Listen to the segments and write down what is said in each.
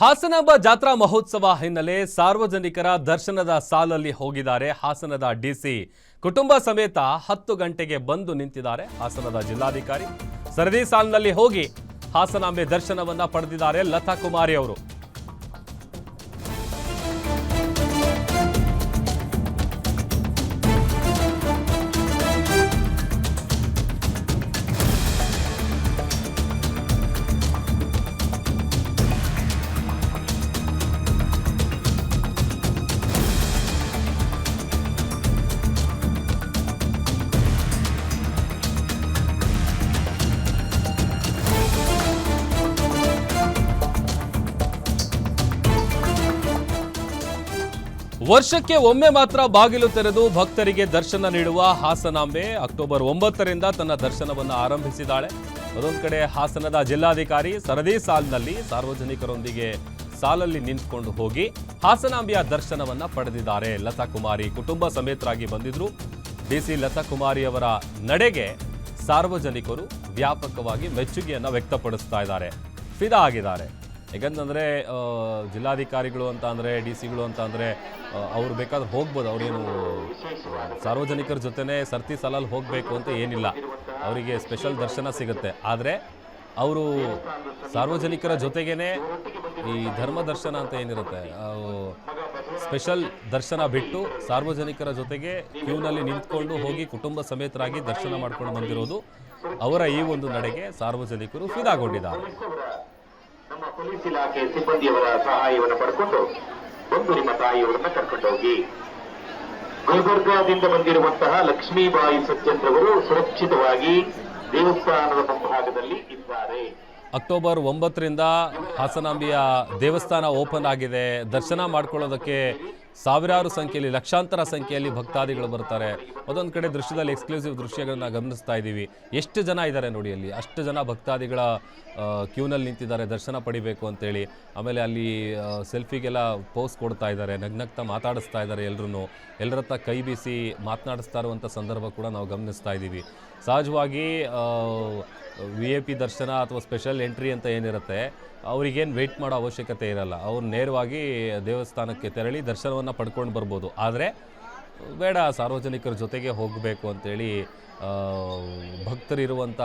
ಹಾಸನಾಂಬ ಜಾತ್ರಾ ಮಹೋತ್ಸವ ಹಿನ್ನೆಲೆ ಸಾರ್ವಜನಿಕರ ದರ್ಶನದ ಸಾಲಲ್ಲಿ ಹೋಗಿದ್ದಾರೆ ಹಾಸನದ ಡಿಸಿ. ಕುಟುಂಬ ಸಮೇತ ಹತ್ತು ಗಂಟೆಗೆ ಬಂದು ನಿಂತಿದ್ದಾರೆ ಹಾಸನದ ಜಿಲ್ಲಾಧಿಕಾರಿ. ಸರದಿ ಸಾಲಿನಲ್ಲಿ ಹೋಗಿ ಹಾಸನಾಂಬೆ ದರ್ಶನವನ್ನ ಪಡೆದಿದ್ದಾರೆ ಲತಾ ಕುಮಾರಿ ಅವರು. ವರ್ಷಕ್ಕೆ ಒಮ್ಮೆ ಮಾತ್ರ ಬಾಗಿಲು ತೆರೆದು ಭಕ್ತರಿಗೆ ದರ್ಶನ ನೀಡುವ ಹಾಸನಾಂಬೆ ಅಕ್ಟೋಬರ್ ಒಂಬತ್ತರಿಂದ ತನ್ನ ದರ್ಶನವನ್ನು ಆರಂಭಿಸಿದ್ದಾಳೆ. ಅದೊಂದು ಕಡೆ ಹಾಸನದ ಜಿಲ್ಲಾಧಿಕಾರಿ ಸರದಿ ಸಾಲಿನಲ್ಲಿ ಸಾರ್ವಜನಿಕರೊಂದಿಗೆ ಸಾಲಲ್ಲಿ ನಿಂತ್ಕೊಂಡು ಹೋಗಿ ಹಾಸನಾಂಬೆಯ ದರ್ಶನವನ್ನ ಪಡೆದಿದ್ದಾರೆ. ಲತಾ ಕುಮಾರಿ ಕುಟುಂಬ ಸಮೇತರಾಗಿ ಬಂದಿದ್ರು. ಡಿಸಿ ಲತಾ ಕುಮಾರಿ ಅವರ ನಡೆಗೆ ಸಾರ್ವಜನಿಕರು ವ್ಯಾಪಕವಾಗಿ ಮೆಚ್ಚುಗೆಯನ್ನು ವ್ಯಕ್ತಪಡಿಸ್ತಾ ಇದ್ದಾರೆ. ಫಿದಾ ಆಗಿದ್ದಾರೆ. ಯಾಕಂತಂದರೆ ಜಿಲ್ಲಾಧಿಕಾರಿಗಳು ಅಂತ ಅಂದರೆ, ಡಿ ಸಿಗಳು ಅಂತ ಅಂದರೆ ಅವ್ರು ಬೇಕಾದ್ರೆ ಹೋಗ್ಬೋದು. ಅವರೇನು ಸಾರ್ವಜನಿಕರ ಜೊತೆನೇ ಸರ್ತಿ ಸಾಲಲ್ಲಿ ಹೋಗಬೇಕು ಅಂತ ಏನಿಲ್ಲ. ಅವರಿಗೆ ಸ್ಪೆಷಲ್ ದರ್ಶನ ಸಿಗುತ್ತೆ. ಆದರೆ, ಅವರು ಸಾರ್ವಜನಿಕರ ಜೊತೆಗೇ ಈ ಧರ್ಮ ದರ್ಶನ ಅಂತ ಏನಿರುತ್ತೆ ಸ್ಪೆಷಲ್ ದರ್ಶನ ಬಿಟ್ಟು ಸಾರ್ವಜನಿಕರ ಜೊತೆಗೆ ಕ್ಯೂನಲ್ಲಿ ನಿಂತ್ಕೊಂಡು ಹೋಗಿ ಕುಟುಂಬ ಸಮೇತರಾಗಿ ದರ್ಶನ ಮಾಡ್ಕೊಂಡು ಬಂದಿರೋದು ಅವರ ಈ ಒಂದು ನಡೆಗೆ ಸಾರ್ವಜನಿಕರು ಫಿದಾಗೊಂಡಿದ್ದಾರೆ. ಪೊಲೀಸ್ ಇಲಾಖೆ ಸಿಬ್ಬಂದಿಯವರ ಸಹಾಯವನ್ನು ಪಡ್ಕೊಂಡು ಬಂದು ನಿಮ್ಮ ತಾಯಿಯವರನ್ನ ಕರ್ಕೊಂಡೋಗಿ ಗುಲ್ಬರ್ಗಾದಿಂದ ಬಂದಿರುವಂತಹ ಲಕ್ಷ್ಮೀಬಾಯಿ ಸತ್ಯಂದ್ರವರು ಸುರಕ್ಷಿತವಾಗಿ ದೇವಸ್ಥಾನದ ಮುಂಭಾಗದಲ್ಲಿ ಇದ್ದಾರೆ. ಅಕ್ಟೋಬರ್ ಒಂಬತ್ತರಿಂದ ಹಾಸನಾಂಬಿಯ ದೇವಸ್ಥಾನ ಓಪನ್ ಆಗಿದೆ. ದರ್ಶನ ಮಾಡ್ಕೊಳ್ಳೋದಕ್ಕೆ ಸಾವಿರಾರು ಸಂಖ್ಯೆಯಲ್ಲಿ, ಲಕ್ಷಾಂತರ ಸಂಖ್ಯೆಯಲ್ಲಿ ಭಕ್ತಾದಿಗಳು ಬರ್ತಾರೆ. ಅದೊಂದು ಕಡೆ ದೃಶ್ಯದಲ್ಲಿ ಎಕ್ಸ್ಕ್ಲೂಸಿವ್ ದೃಶ್ಯಗಳನ್ನ ಗಮನಿಸ್ತಾ ಇದ್ದೀವಿ. ಎಷ್ಟು ಜನ ಇದ್ದಾರೆ ನೋಡಿ ಅಲ್ಲಿ. ಅಷ್ಟು ಜನ ಭಕ್ತಾದಿಗಳ ಕ್ಯೂನಲ್ಲಿ ನಿಂತಿದ್ದಾರೆ, ದರ್ಶನ ಪಡಿಬೇಕು ಅಂತೇಳಿ. ಆಮೇಲೆ ಅಲ್ಲಿ ಸೆಲ್ಫಿಗೆಲ್ಲ ಪೋಸ್ ಕೊಡ್ತಾ ಇದ್ದಾರೆ, ನಗ್ನಗ್ತಾ ಮಾತಾಡಿಸ್ತಾ ಇದ್ದಾರೆ ಎಲ್ಲರೂ ಎಲ್ಲರ ಹತ್ರ ಕೈ ಬೀಸಿ ಮಾತನಾಡಿಸ್ತಾ ಇರುವಂಥ ಸಂದರ್ಭ ಕೂಡ ನಾವು ಗಮನಿಸ್ತಾ ಇದ್ದೀವಿ. ಸಹಜವಾಗಿ ವಿ ಎ ಪಿ ದರ್ಶನ ಅಥವಾ ಸ್ಪೆಷಲ್ ಎಂಟ್ರಿ ಅಂತ ಏನಿರುತ್ತೆ, ಅವರಿಗೇನು ವೆಯ್ಟ್ ಮಾಡೋ ಅವಶ್ಯಕತೆ ಇರಲ್ಲ. ಅವ್ರು ನೇರವಾಗಿ ದೇವಸ್ಥಾನಕ್ಕೆ ತೆರಳಿ ದರ್ಶನವನ್ನು ಪಡ್ಕೊಂಡು ಬರ್ಬೋದು. ಆದರೆ ಬೇಡ ಸಾರ್ವಜನಿಕರ ಜೊತೆಗೆ ಹೋಗಬೇಕು ಅಂತೇಳಿ ಆ, ಭಕ್ತರಿರುವಂಥ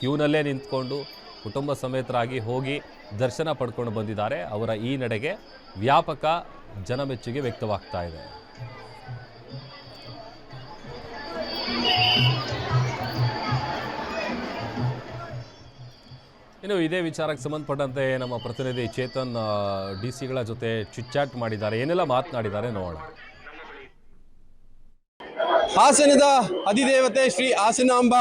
ಕ್ಯೂನಲ್ಲೇ ನಿಂತ್ಕೊಂಡು ಕುಟುಂಬ ಸಮೇತರಾಗಿ ಹೋಗಿ ದರ್ಶನ ಪಡ್ಕೊಂಡು ಬಂದಿದ್ದಾರೆ. ಅವರ ಈ ನಡೆಗೆ ವ್ಯಾಪಕ ಜನಮೆಚ್ಚುಗೆ ವ್ಯಕ್ತವಾಗ್ತಾ ಇದೆ. ಇನ್ನು ಇದೇ ವಿಚಾರಕ್ಕೆ ಸಂಬಂಧಪಟ್ಟಂತೆ ನಮ್ಮ ಪ್ರತಿನಿಧಿ ಚೇತನ್ ಡಿ ಸಿಗಳ ಜೊತೆ ಚುಚ್ಚಾಟ್ ಮಾಡಿದ್ದಾರೆ. ಏನೆಲ್ಲ ಮಾತನಾಡಿದ್ದಾರೆ ನೋಡೋಣ. ಹಾಸನದ ಅಧಿದೇವತೆ ಶ್ರೀ ಹಾಸನಾಂಬ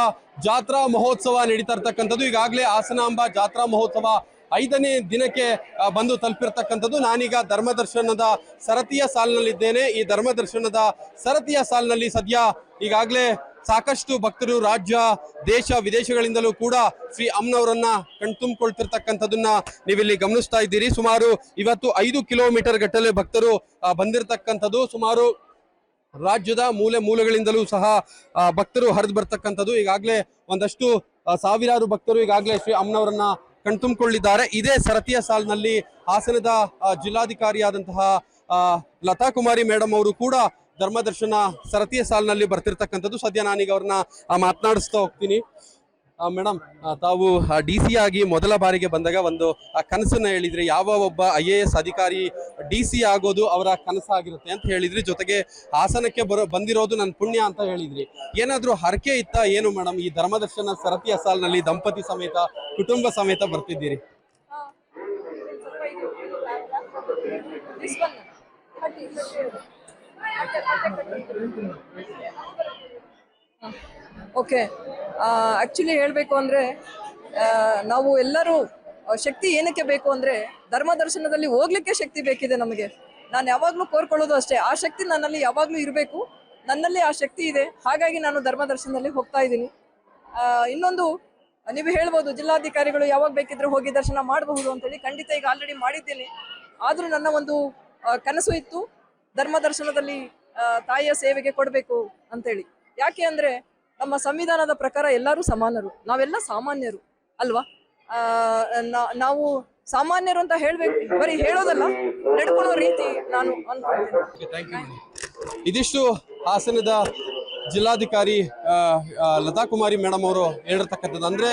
ಜಾತ್ರಾ ಮಹೋತ್ಸವ ನಡೀತಾ ಇರ್ತಕ್ಕಂಥದ್ದು. ಈಗಾಗಲೇ ಹಾಸನಾಂಬ ಜಾತ್ರಾ ಮಹೋತ್ಸವ ಐದನೇ ದಿನಕ್ಕೆ ಬಂದು ತಲುಪಿರ್ತಕ್ಕಂಥದ್ದು. ನಾನೀಗ ಧರ್ಮದರ್ಶನದ ಸರತಿಯ ಸಾಲಿನಲ್ಲಿದ್ದೇನೆ. ಈ ಧರ್ಮದರ್ಶನದ ಸರತಿಯ ಸಾಲಿನಲ್ಲಿ ಸದ್ಯ ಈಗಾಗಲೇ ಸಾಕಷ್ಟು ಭಕ್ತರು ರಾಜ್ಯ, ದೇಶ, ವಿದೇಶಗಳಿಂದಲೂ ಕೂಡ ಶ್ರೀ ಅಮ್ಮನವರನ್ನ ಕಣ್ತುಂಬಿಕೊಳ್ತಿರ್ತಕ್ಕಂಥದ್ದನ್ನ ನೀವಿಲ್ಲಿ ಗಮನಿಸ್ತಾ ಇದ್ದೀರಿ. ಸುಮಾರು ಇವತ್ತು ಐದು ಕಿಲೋಮೀಟರ್ ಗಟ್ಟಲೆ ಭಕ್ತರು ಬಂದಿರತಕ್ಕಂಥದ್ದು. ಸುಮಾರು ರಾಜ್ಯದ ಮೂಲೆ ಮೂಲೆಗಳಿಂದಲೂ ಸಹ ಭಕ್ತರು ಹರಿದು ಬರ್ತಕ್ಕಂಥದ್ದು. ಈಗಾಗಲೇ ಒಂದಷ್ಟು ಸಾವಿರಾರು ಭಕ್ತರು ಈಗಾಗಲೇ ಶ್ರೀ ಅಮ್ಮನವರನ್ನ ಕಣ್ತುಂಬಿಕೊಳ್ಳಿದ್ದಾರೆ ಇದೇ ಸರತಿಯ ಸಾಲಿನಲ್ಲಿ ಹಾಸನದ ಜಿಲ್ಲಾಧಿಕಾರಿಯಾದಂತಹ ಲತಾ ಕುಮಾರಿ ಮೇಡಮ್ ಅವರು ಕೂಡ ಧರ್ಮದರ್ಶನ ಸರತಿಯ ಸಾಲಿನಲ್ಲಿ ಬರ್ತಿರ್ತಕ್ಕಂಥದ್ದು. ಸದ್ಯ ನಾನೀಗ ಅವ್ರನ್ನ ಮಾತನಾಡಿಸ್ತಾ ಹೋಗ್ತೀನಿ. ಮೇಡಮ್ ತಾವು ಡಿ ಸಿ ಆಗಿ ಮೊದಲ ಬಾರಿಗೆ ಬಂದಾಗ ಒಂದು ಕನಸನ್ನ ಹೇಳಿದ್ರಿ. ಯಾವ ಒಬ್ಬ ಐ ಎ ಎಸ್ ಅಧಿಕಾರಿ ಡಿ ಸಿ ಆಗೋದು ಅವರ ಕನಸಾಗಿರುತ್ತೆ ಅಂತ ಹೇಳಿದ್ರಿ. ಜೊತೆಗೆ ಹಾಸನಕ್ಕೆ ಬರೋ, ಬಂದಿರೋದು ನನ್ನ ಪುಣ್ಯ ಅಂತ ಹೇಳಿದ್ರಿ. ಏನಾದರೂ ಹರಕೆ ಇತ್ತ? ಏನು ಮೇಡಮ್ ಈ ಧರ್ಮದರ್ಶನ ಸರತಿಯ ಸಾಲಿನಲ್ಲಿ ದಂಪತಿ ಸಮೇತ, ಕುಟುಂಬ ಸಮೇತ ಬರ್ತಿದ್ದೀರಿ? ಓಕೆ. ಆ್ಯಕ್ಚುಲಿ ಹೇಳಬೇಕು ಅಂದರೆ ನಾವು ಎಲ್ಲರೂ ಶಕ್ತಿ ಏನಕ್ಕೆ ಬೇಕು ಅಂದರೆ, ಧರ್ಮ ದರ್ಶನದಲ್ಲಿ ಹೋಗ್ಲಿಕ್ಕೆ ಶಕ್ತಿ ಬೇಕಿದೆ ನಮಗೆ. ನಾನು ಯಾವಾಗಲೂ ಕೋರ್ಕೊಳ್ಳೋದು ಅಷ್ಟೇ. ಆ ಶಕ್ತಿ ನನ್ನಲ್ಲಿ ಯಾವಾಗಲೂ ಇರಬೇಕು. ನನ್ನಲ್ಲಿ ಆ ಶಕ್ತಿ ಇದೆ. ಹಾಗಾಗಿ ನಾನು ಧರ್ಮ ದರ್ಶನದಲ್ಲಿ ಹೋಗ್ತಾ ಇದ್ದೀನಿ. ಇನ್ನೊಂದು, ನೀವು ಹೇಳ್ಬೋದು, ಜಿಲ್ಲಾಧಿಕಾರಿಗಳು ಯಾವಾಗ ಬೇಕಿದ್ರೂ ಹೋಗಿ ದರ್ಶನ ಮಾಡಬಹುದು ಅಂತೇಳಿ ಖಂಡಿತ ಈಗ ಆಲ್ರೆಡಿ ಮಾಡಿದ್ದೇನೆ. ಆದರೂ ನನ್ನ ಒಂದು ಕನಸು ಇತ್ತು. ಧರ್ಮ ದರ್ಶನದಲ್ಲಿ ತಾಯಿಯ ಸೇವೆಗೆ ಕೊಡಬೇಕು ಅಂತೇಳಿ. ಯಾಕೆ ಅಂದರೆ ನಮ್ಮ ಸಂವಿಧಾನದ ಪ್ರಕಾರ ಎಲ್ಲರೂ ಸಮಾನರು. ನಾವೆಲ್ಲ ಸಾಮಾನ್ಯರು, ಅಲ್ವಾ? ನಾವು ಸಾಮಾನ್ಯರು ಅಂತ ಹೇಳ್ಬೇಕು, ಬರೀ ಹೇಳೋದಲ್ಲ, ನಡ್ಕೊಳ್ಳೋ ರೀತಿ ನಾನು ಇದಿಷ್ಟು ಹಾಸನದ ಜಿಲ್ಲಾಧಿಕಾರಿ ಲತಾ ಕುಮಾರಿ ಮೇಡಮ್ ಅವರು ಹೇಳಿರ್ತಕ್ಕಂಥದ್ದು. ಅಂದ್ರೆ,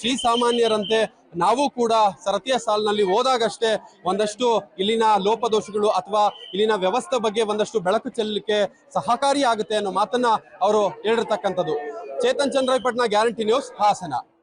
ಶ್ರೀ ಸಾಮಾನ್ಯರಂತೆ ನಾವು ಕೂಡ ಸರತಿಯ ಸಾಲಿನಲ್ಲಿ ಹೋದಾಗಷ್ಟೇ ಒಂದಷ್ಟು ಇಲ್ಲಿನ ಲೋಪದೋಷಗಳು ಅಥವಾ ಇಲ್ಲಿನ ವ್ಯವಸ್ಥೆ ಬಗ್ಗೆ ಒಂದಷ್ಟು ಬೆಳಕು ಚೆಲ್ಲಲಿಕ್ಕೆ ಸಹಕಾರಿ ಆಗುತ್ತೆ ಅನ್ನೋ ಮಾತನ್ನ ಅವರು ಹೇಳಿರ್ತಕ್ಕಂಥದ್ದು. Chetan Chandrayapatna guarantee news Hassan.